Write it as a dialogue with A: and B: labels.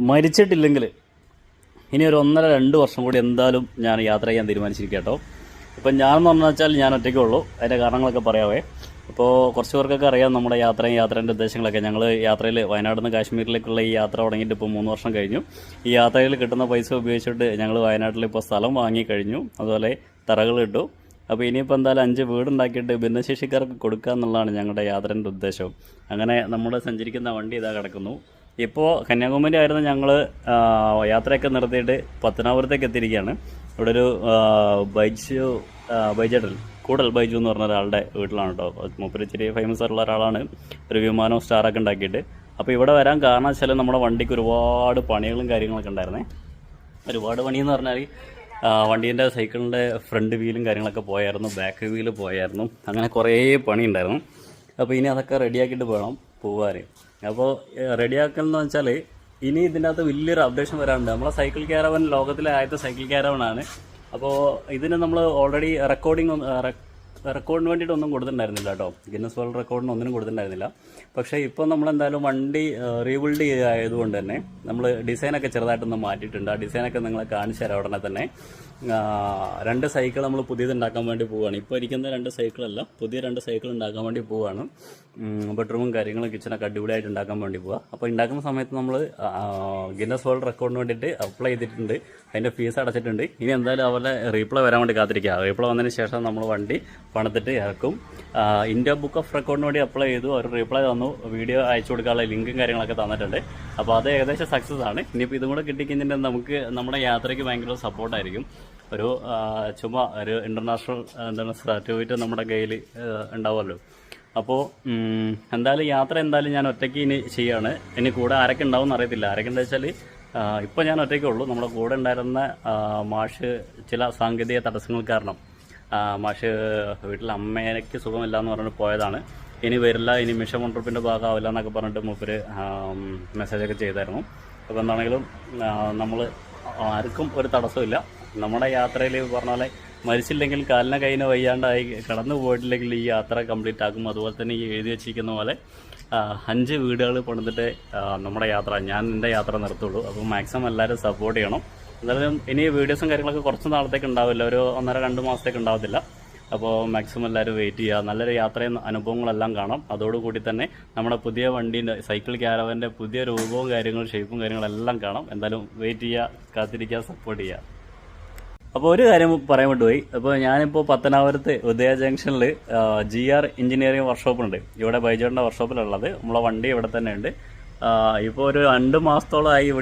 A: മരിച്ചിട്ടില്ലെങ്കിൽ ഇനി ഒരു ഒന്നര രണ്ട് വർഷം കൂടി എന്തായാലും ഞാൻ യാത്ര ചെയ്യാൻ തീരുമാനിച്ചിരിക്കുക കേട്ടോ. ഇപ്പം ഞാനെന്ന് പറഞ്ഞു വെച്ചാൽ ഞാൻ ഒറ്റയ്ക്കേ ഉള്ളൂ. അതിന്റെ കാരണങ്ങളൊക്കെ പറയാവേ. അപ്പോൾ കുറച്ച് പേർക്കൊക്കെ അറിയാം നമ്മുടെ യാത്രയും യാത്രേന്റെ ഉദ്ദേശങ്ങളൊക്കെ. ഞങ്ങൾ യാത്രയിൽ വയനാട് നിന്ന് കാശ്മീരിലേക്കുള്ള ഈ യാത്ര തുടങ്ങിയിട്ട് ഇപ്പോൾ മൂന്ന് വർഷം കഴിഞ്ഞു. ഈ യാത്രയിൽ കിട്ടുന്ന പൈസ ഉപയോഗിച്ചിട്ട് ഞങ്ങൾ വയനാട്ടിൽ ഇപ്പോൾ സ്ഥലം വാങ്ങി കഴിഞ്ഞു. അതുപോലെ തറകൾ ഇട്ടു. അപ്പോൾ ഇനിയിപ്പോൾ എന്തായാലും അഞ്ച് വീടുണ്ടാക്കിയിട്ട് ഭിന്നശേഷിക്കാർക്ക് കൊടുക്കുക എന്നുള്ളതാണ് ഞങ്ങളുടെ യാത്രേന്റെ ഉദ്ദേശം. അങ്ങനെ നമ്മൾ സഞ്ചരിക്കുന്ന വണ്ടി ഇതാ കിടക്കുന്നു. ഇപ്പോൾ കന്യാകുമാരി ആയിരുന്നു ഞങ്ങൾ യാത്രയൊക്കെ നിർത്തിയിട്ട് പത്തനാപുരത്തേക്ക് എത്തിയിരിക്കുകയാണ്. ഇവിടെ ഒരു ബൈജു ആ, കൂടൽ ബൈജു എന്ന് പറഞ്ഞ ഒരാളുടെ വീട്ടിലാണ് കേട്ടോ മൂപ്പര് ഇച്ചിരി ഫേമസ് ആയിട്ടുള്ള ഒരാളാണ്. ഒരു വിമാനവും സ്റ്റാറൊക്കെ ഉണ്ടാക്കിയിട്ട്. അപ്പോൾ ഇവിടെ വരാൻ കാരണം വെച്ചാൽ നമ്മുടെ വണ്ടിക്ക് ഒരുപാട് പണികളും കാര്യങ്ങളൊക്കെ ഉണ്ടായിരുന്നേ. ഒരുപാട് പണിയെന്ന് പറഞ്ഞാൽ വണ്ടീന്റെ സൈക്കിളിന്റെ ഫ്രണ്ട് വീലും കാര്യങ്ങളൊക്കെ പോയായിരുന്നു ബാക്ക് വീൽ പോയായിരുന്നു. അങ്ങനെ കുറേ പണി ഉണ്ടായിരുന്നു. അപ്പോൾ ഇനി അതൊക്കെ റെഡിയാക്കിയിട്ട് വേണം പോകാൻ അപ്പോൾ റെഡിയാക്കൽ എന്ന് വെച്ചാൽ ഇനി ഇതിന്റെ അകത്ത് വലിയൊരു അപ്ഡേഷൻ വരാനുണ്ട്. നമ്മളെ സൈക്കിൾ ക്യാരവൻ ലോകത്തിലെ ആദ്യത്തെ സൈക്കിൾ കാരവനാണ് അപ്പോൾ ഇതിന് നമ്മൾ ഓൾറെഡി റെക്കോർഡിംഗ് റെക്കോർഡിന് വേണ്ടിയിട്ട് ഒന്നും കൊടുത്തിട്ടുണ്ടായിരുന്നില്ല കേട്ടോ. ഗിന്നസ് വേൾഡ് റെക്കോർഡിന് ഒന്നിനും കൊടുത്തിട്ടുണ്ടായിരുന്നില്ല. പക്ഷേ ഇപ്പോൾ നമ്മൾ എന്തായാലും വണ്ടി റീബിൽഡ് ആയതുകൊണ്ട് തന്നെ നമ്മൾ ഡിസൈനൊക്കെ ചെറുതായിട്ടൊന്ന് മാറ്റിയിട്ടുണ്ട്. ആ ഡിസൈനൊക്കെ നിങ്ങളെ കാണിച്ചു തരാം ഉടനെ തന്നെ. രണ്ട് സൈക്കിൾ നമ്മൾ പുതിയത് ഉണ്ടാക്കാൻ വേണ്ടി പോവുകയാണ്. ഇപ്പോൾ ഇരിക്കുന്ന രണ്ട് സൈക്കിളല്ല പുതിയ രണ്ട് സൈക്കിൾ ഉണ്ടാക്കാൻ വേണ്ടി പോവുകയാണ്. ബെഡ്റൂമും കാര്യങ്ങളും കിച്ചണൊക്കെ അടിപൊളിയായിട്ട് ഉണ്ടാക്കാൻ വേണ്ടി പോവുക. അപ്പോൾ ഉണ്ടാക്കുന്ന സമയത്ത് നമ്മൾ ഗിന്നസ് വേൾഡ് റെക്കോർഡിന് വേണ്ടിയിട്ട് അപ്ലൈ ചെയ്തിട്ടുണ്ട്. അതിന്റെ ഫീസ് അടച്ചിട്ടുണ്ട്. ഇനി എന്തായാലും അവരുടെ റീപ്ലൈ വരാൻ വേണ്ടി കാത്തിരിക്കുക. റീപ്ലൈ വന്നതിന് ശേഷം നമ്മൾ വണ്ടി പണിതിട്ട് ഇറക്കും. ഇന്ത്യ ബുക്ക് ഓഫ് റെക്കോർഡിന് വേണ്ടി അപ്ലൈ ചെയ്തു. അവർ റിപ്ലൈ തന്നു. വീഡിയോ അയച്ചു കൊടുക്കാനുള്ള ലിങ്കും കാര്യങ്ങളൊക്കെ തന്നിട്ടുണ്ട്. അപ്പോൾ അത് ഏകദേശം സക്സസ് ആണ്. ഇനിയിപ്പോൾ ഇതും കൂടെ കിട്ടിക്കഴിഞ്ഞിട്ടുണ്ടെങ്കിൽ നമുക്ക് നമ്മുടെ യാത്രയ്ക്ക് ഭയങ്കര സപ്പോർട്ടായിരിക്കും ഒരു ചുമ്മാ ഒരു ഇന്റർനാഷണൽ എന്താണ് സർട്ടിഫിക്കറ്റ് നമ്മുടെ കയ്യിൽ ഉണ്ടാവുമല്ലോ. അപ്പോൾ എന്തായാലും യാത്ര എന്തായാലും ഞാൻ ഒറ്റയ്ക്ക് ഇനി ചെയ്യാണ്. ഇനി കൂടെ ആരൊക്കെ ഉണ്ടാവും എന്ന് അറിയത്തില്ല. ആരൊക്കെ എന്താ വെച്ചാൽ ഇപ്പോൾ ഞാൻ ഒറ്റയ്ക്കേ ഉള്ളൂ. നമ്മുടെ കൂടെ ഉണ്ടായിരുന്ന മാഷ് ചില സാങ്കേതിക തടസ്സങ്ങൾ കാരണം. മാഷ് വീട്ടിൽ അമ്മയ്ക്ക് സുഖമില്ല എന്ന് പറഞ്ഞിട്ട് പോയതാണ്. ഇനി വരില്ല ഇനി മിഷൻ മൺട്രിപ്പിന്റെ ഭാഗമാവില്ല എന്നൊക്കെ പറഞ്ഞിട്ട് മൂപ്പര് മെസ്സേജൊക്കെ ചെയ്തായിരുന്നു. അപ്പോൾ എന്താണെങ്കിലും നമ്മൾ ആർക്കും ഒരു തടസ്സമില്ല നമ്മുടെ യാത്രയിൽ പറഞ്ഞ പോലെ മരിച്ചില്ലെങ്കിൽ കാലിനെ കൈന വയ്യാണ്ടായി കടന്നു പോയിട്ടില്ലെങ്കിൽ ഈ യാത്ര കംപ്ലീറ്റ് ആക്കും അതുപോലെ തന്നെ ഈ എഴുതി വെച്ചിരിക്കുന്ന പോലെ അഞ്ച് വീടുകൾ പണിതിട്ട് നമ്മുടെ യാത്ര ഞാൻ എന്റെ യാത്ര നിർത്തുള്ളൂ. അപ്പോൾ മാക്സിമം എല്ലാവരും സപ്പോർട്ട് ചെയ്യണം. എന്തായാലും ഇനി വീഡിയോസും കാര്യങ്ങളൊക്കെ കുറച്ച് നാളത്തേക്ക് ഉണ്ടാവില്ല. ഒരു ഒന്നര രണ്ട് മാസത്തേക്ക് ഉണ്ടാവത്തില്ല. അപ്പോൾ മാക്സിമം എല്ലാവരും വെയിറ്റ് ചെയ്യുക. നല്ലൊരു യാത്രയും അനുഭവങ്ങളെല്ലാം കാണാം. അതോടുകൂടി തന്നെ നമ്മുടെ പുതിയ വണ്ടീന്റെ സൈക്കിൾ ക്യാരവന്റെ പുതിയ രൂപവും കാര്യങ്ങളും ഷേപ്പും കാര്യങ്ങളെല്ലാം കാണാം. എന്തായാലും വെയിറ്റ് ചെയ്യുക കാത്തിരിക്കുക സപ്പോർട്ട് ചെയ്യുക. അപ്പോൾ ഒരു കാര്യം പറയാൻ വേണ്ടി പോയി. അപ്പോൾ ഞാനിപ്പോൾ പത്തനാപുരത്ത് ഉദയ ജംഗ്ഷനിൽ ജി ആർ എഞ്ചിനീയറിംഗ് വർക്ക്ഷോപ്പുണ്ട് ഇവിടെ ബൈജോറിന്റെ വർക്ക്ഷോപ്പിലുള്ളത് നമ്മളെ വണ്ടി ഇവിടെ തന്നെയുണ്ട്. ഇപ്പോൾ ഒരു രണ്ട് മാസത്തോളമായി